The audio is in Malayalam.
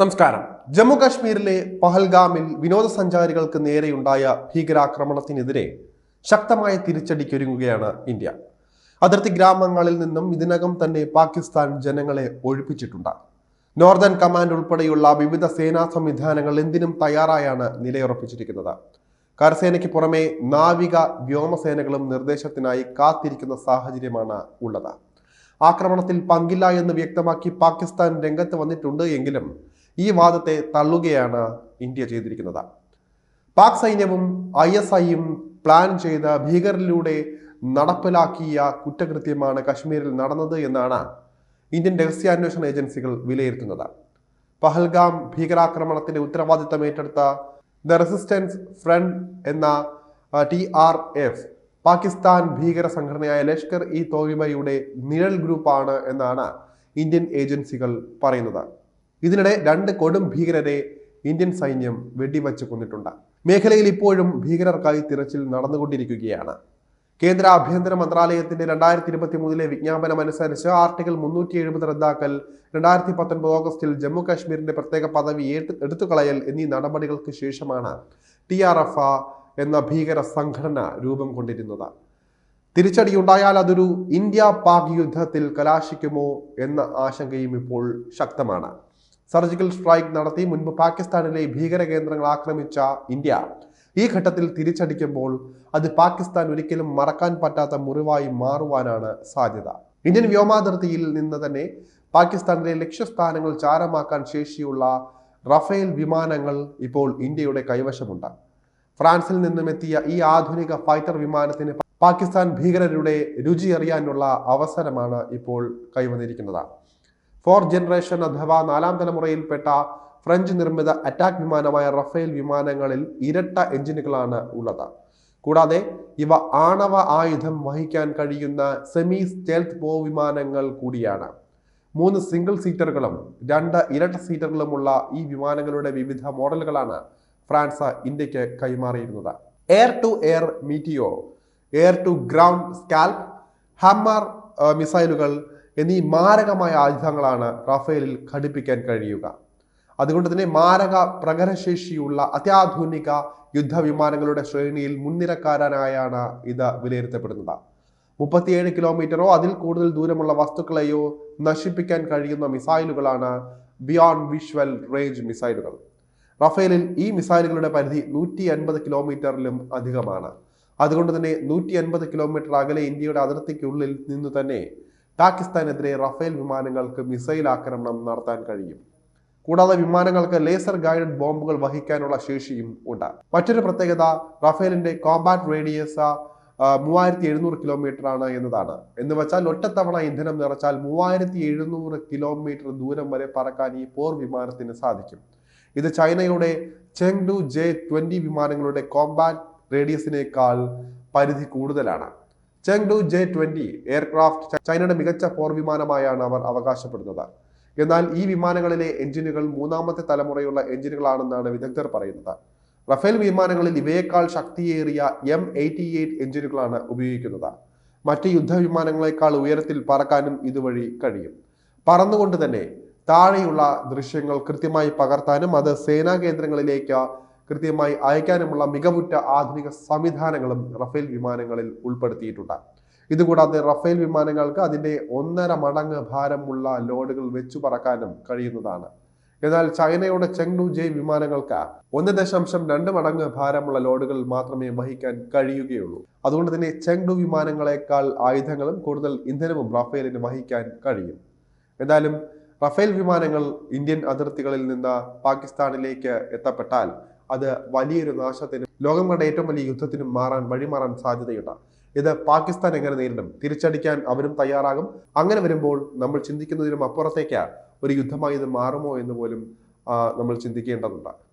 നമസ്കാരം. ജമ്മു കാശ്മീരിലെ പഹൽഗാമിൽ വിനോദസഞ്ചാരികൾക്ക് നേരെയുണ്ടായ ഭീകരാക്രമണത്തിനെതിരെ ശക്തമായ തിരിച്ചടിക്കൊരുങ്ങുകയാണ് ഇന്ത്യ. അതിർത്തി ഗ്രാമങ്ങളിൽ നിന്നും ഇതിനകം തന്നെ പാകിസ്ഥാൻ ജനങ്ങളെ ഒഴിപ്പിച്ചിട്ടുണ്ട്. നോർദേൺ കമാൻഡ് ഉൾപ്പെടെയുള്ള വിവിധ സേനാ സംവിധാനങ്ങൾ എന്തിനും തയ്യാറായാണ് നിലയുറപ്പിച്ചിരിക്കുന്നത്. കരസേനയ്ക്ക് പുറമെ നാവിക വ്യോമസേനകളും നിർദ്ദേശത്തിനായി കാത്തിരിക്കുന്ന സാഹചര്യമാണ് ഉള്ളത്. ആക്രമണത്തിൽ പങ്കില്ല എന്ന് വ്യക്തമാക്കി പാകിസ്ഥാൻ രംഗത്ത് വന്നിട്ടുണ്ട് എങ്കിലും ഈ വാദത്തെ തള്ളുകയാണ് ഇന്ത്യ ചെയ്തിരിക്കുന്നത്. പാക് സൈന്യവും ഐ എസ് ഐയും പ്ലാൻ ചെയ്ത ഭീകരരിലൂടെ നടപ്പിലാക്കിയ കുറ്റകൃത്യമാണ് കശ്മീരിൽ നടന്നത് എന്നാണ് ഇന്ത്യൻ രഹസ്യാന്വേഷണ ഏജൻസികൾ വിലയിരുത്തുന്നത്. പഹൽഗാം ഭീകരാക്രമണത്തിന്റെ ഉത്തരവാദിത്തം ഏറ്റെടുത്ത ദ റെസിസ്റ്റൻസ് ഫ്രണ്ട് എന്ന ടി ആർ എഫ് പാകിസ്ഥാൻ ഭീകര സംഘടനയായ ലഷ്കർ ഇ തോയിബയുടെ നിഴൽ ഗ്രൂപ്പാണ് എന്നാണ് ഇന്ത്യൻ ഏജൻസികൾ പറയുന്നത്. ഇതിനിടെ രണ്ട് കൊടും ഭീകരരെ ഇന്ത്യൻ സൈന്യം വെടിവച്ച് കൊന്നിട്ടുണ്ട്. മേഖലയിൽ ഇപ്പോഴും ഭീകരർക്കായി തിരച്ചിൽ നടന്നുകൊണ്ടിരിക്കുകയാണ്. കേന്ദ്ര ആഭ്യന്തര മന്ത്രാലയത്തിന്റെ രണ്ടായിരത്തി ഇരുപത്തി മൂന്നിലെ വിജ്ഞാപനം അനുസരിച്ച് ആർട്ടിക്കിൾ മുന്നൂറ്റി എഴുപത് റദ്ദാക്കൽ രണ്ടായിരത്തി പത്തൊൻപത് ഓഗസ്റ്റിൽ ജമ്മു കാശ്മീരിന്റെ പ്രത്യേക പദവി എടുത്തുകളയൽ എന്നീ നടപടികൾക്ക് ശേഷമാണ് ടി ആർ എഫ് എന്ന ഭീകര സംഘടന രൂപം കൊണ്ടിരുന്നത്. തിരിച്ചടി ഉണ്ടായാൽ അതൊരു ഇന്ത്യ പാക് യുദ്ധത്തിൽ കലാശിക്കുമോ എന്ന ആശങ്കയും ഇപ്പോൾ ശക്തമാണ്. സർജിക്കൽ സ്ട്രൈക്ക് നടത്തി മുൻപ് പാകിസ്ഥാനിലെ ഭീകര കേന്ദ്രങ്ങൾ ആക്രമിച്ച ഇന്ത്യ. ഈ ഘട്ടത്തിൽ തിരിച്ചടിക്കുമ്പോൾ അത് പാകിസ്ഥാൻ ഒരിക്കലും മറക്കാൻ പറ്റാത്ത മുറിവായി മാറുവാനാണ് സാധ്യത. ഇന്ത്യൻ വ്യോമാതിർത്തിയിൽ നിന്ന് തന്നെ പാകിസ്ഥാനിലെ ലക്ഷ്യസ്ഥാനങ്ങൾ ചാരമാക്കാൻ ശേഷിയുള്ള റഫേൽ വിമാനങ്ങൾ ഇപ്പോൾ ഇന്ത്യയുടെ കൈവശമുണ്ട്. ഫ്രാൻസിൽ നിന്നും എത്തിയ ഈ ആധുനിക ഫൈറ്റർ വിമാനത്തിന് പാകിസ്ഥാൻ ഭീകരരുടെ രുചി അറിയാനുള്ള അവസരമാണ് ഇപ്പോൾ കൈവന്നിരിക്കുന്നത്. ഫോർ ജനറേഷൻ അഥവാ നാലാം തലമുറയിൽപ്പെട്ട ഫ്രഞ്ച് നിർമ്മിത അറ്റാക്ക് വിമാനമായ റഫേൽ വിമാനങ്ങളിൽ ഇരട്ട എഞ്ചിനുകളാണ് ഉള്ളത്. കൂടാതെ ഇവ ആണവ ആയുധം വഹിക്കാൻ കഴിയുന്ന സെമി സ്റ്റെൽത്ത് പോ വിമാനങ്ങൾ കൂടിയാണ്. മൂന്ന് സിംഗിൾ സീറ്ററുകളും രണ്ട് ഇരട്ട സീറ്ററുകളുമുള്ള ഈ വിമാനങ്ങളുടെ വിവിധ മോഡലുകളാണ് ഫ്രാൻസ് ഇന്ത്യയ്ക്ക് കൈമാറിയിരുന്നത്. Air to air Meteor air to ground SCALP Hammer മിസൈലുകൾ എന്നീ മാരകമായ ആയുധങ്ങളാണ് റഫേലിൽ ഘടിപ്പിക്കാൻ കഴിയുക. അതുകൊണ്ട് തന്നെ മാരക പ്രകരശേഷിയുള്ള അത്യാധുനിക യുദ്ധവിമാനങ്ങളുടെ ശ്രേണിയിൽ മുൻനിരക്കാരനായാണ് ഇത് വിലയിരുത്തപ്പെടുന്നത്. മുപ്പത്തിയേഴ് കിലോമീറ്ററോ അതിൽ കൂടുതൽ ദൂരമുള്ള വസ്തുക്കളെയോ നശിപ്പിക്കാൻ കഴിയുന്ന മിസൈലുകളാണ് ബിയോണ്ട് വിഷ്വൽ റേഞ്ച് മിസൈലുകൾ. റഫേലിൽ ഈ മിസൈലുകളുടെ പരിധി നൂറ്റി അൻപത് കിലോമീറ്ററിലും അധികമാണ്. അതുകൊണ്ട് തന്നെ നൂറ്റി അൻപത് കിലോമീറ്റർ അകലെ ഇന്ത്യയുടെ അതിർത്തിക്കുള്ളിൽ നിന്ന് തന്നെ പാകിസ്ഥാനെതിരെ റഫേൽ വിമാനങ്ങൾക്ക് മിസൈൽ ആക്രമണം നടത്താൻ കഴിയും. കൂടാതെ വിമാനങ്ങൾക്ക് ലേസർ ഗൈഡഡ് ബോംബുകൾ വഹിക്കാനുള്ള ശേഷിയും ഉണ്ട്. മറ്റൊരു പ്രത്യേകത റഫേലിന്റെ കോമ്പാറ്റ് റേഡിയസ് മൂവായിരത്തി എഴുന്നൂറ് കിലോമീറ്റർ ആണ് എന്നതാണ്. എന്ന് വെച്ചാൽ ഒറ്റത്തവണ ഇന്ധനം നിറച്ചാൽ മൂവായിരത്തി എഴുന്നൂറ് കിലോമീറ്റർ ദൂരം വരെ പറക്കാൻ ഈ പോർ വിമാനത്തിന് സാധിക്കും. ഇത് ചൈനയുടെ ചെങ്ഡു ജെ ട്വന്റി വിമാനങ്ങളുടെ കോമ്പാറ്റ് റേഡിയസിനേക്കാൾ പരിധി കൂടുതലാണ്. ചെങ്ഡു ജെ ട്വന്റി എയർക്രാഫ്റ്റ് ചൈനയുടെ മികച്ച പോർ വിമാനമായാണ് അവർ അവകാശപ്പെടുന്നത്. എന്നാൽ ഈ വിമാനങ്ങളിലെ എഞ്ചിനുകൾ മൂന്നാമത്തെ തലമുറയുള്ള എഞ്ചിനുകളാണെന്നാണ് വിദഗ്ധർ പറയുന്നത്. റഫേൽ വിമാനങ്ങളിൽ ഇവയേക്കാൾ ശക്തിയേറിയ എം എയ്റ്റി എയ്റ്റ് എഞ്ചിനുകളാണ് ഉപയോഗിക്കുന്നത്. മറ്റ് യുദ്ധവിമാനങ്ങളെക്കാൾ ഉയരത്തിൽ പറക്കാനും ഇതുവഴി കഴിയും. പറന്നുകൊണ്ട് തന്നെ താഴെയുള്ള ദൃശ്യങ്ങൾ കൃത്യമായി പകർത്താനും അത് സേനാ കേന്ദ്രങ്ങളിലേക്ക് കൃത്യമായി അയക്കാനുമുള്ള മികവുറ്റ ആധുനിക സംവിധാനങ്ങളും റഫേൽ വിമാനങ്ങളിൽ ഉൾപ്പെടുത്തിയിട്ടുണ്ട്. ഇതുകൂടാതെ റഫേൽ വിമാനങ്ങൾക്ക് അതിന്റെ ഒന്നര മടങ്ങ് ഭാരമുള്ള ലോഡുകൾ വെച്ചു പറക്കാനും കഴിയുന്നതാണ്. എന്നാൽ ചൈനയുടെ ചെങ്ഡു ജെ വിമാനങ്ങൾക്ക് ഒന്ന് ദശാംശം രണ്ട് മടങ്ങ് ഭാരമുള്ള ലോഡുകൾ മാത്രമേ വഹിക്കാൻ കഴിയുകയുള്ളൂ. അതുകൊണ്ട് തന്നെ ചെങ്ഡു വിമാനങ്ങളെക്കാൾ ആയുധങ്ങളും കൂടുതൽ ഇന്ധനവും റഫേലിന് വഹിക്കാൻ കഴിയും. എന്തായാലും റഫേൽ വിമാനങ്ങൾ ഇന്ത്യൻ അതിർത്തികളിൽ നിന്ന് പാകിസ്ഥാനിലേക്ക് എത്തപ്പെട്ടാൽ അത് വലിയൊരു നാശത്തിനും ലോകം കണ്ട ഏറ്റവും വലിയ യുദ്ധത്തിനും മാറാൻ വഴിമാറാൻ സാധ്യതയുണ്ട്. ഇത് പാകിസ്ഥാൻ എങ്ങനെ നേരിടും? തിരിച്ചടിക്കാൻ അവരും തയ്യാറാകും. അങ്ങനെ വരുമ്പോൾ നമ്മൾ ചിന്തിക്കുന്നതിനും അപ്പുറത്തേക്ക് ഒരു യുദ്ധമായി ഇത് മാറുമോ എന്ന് പോലും നമ്മൾ ചിന്തിക്കേണ്ടതുണ്ട്.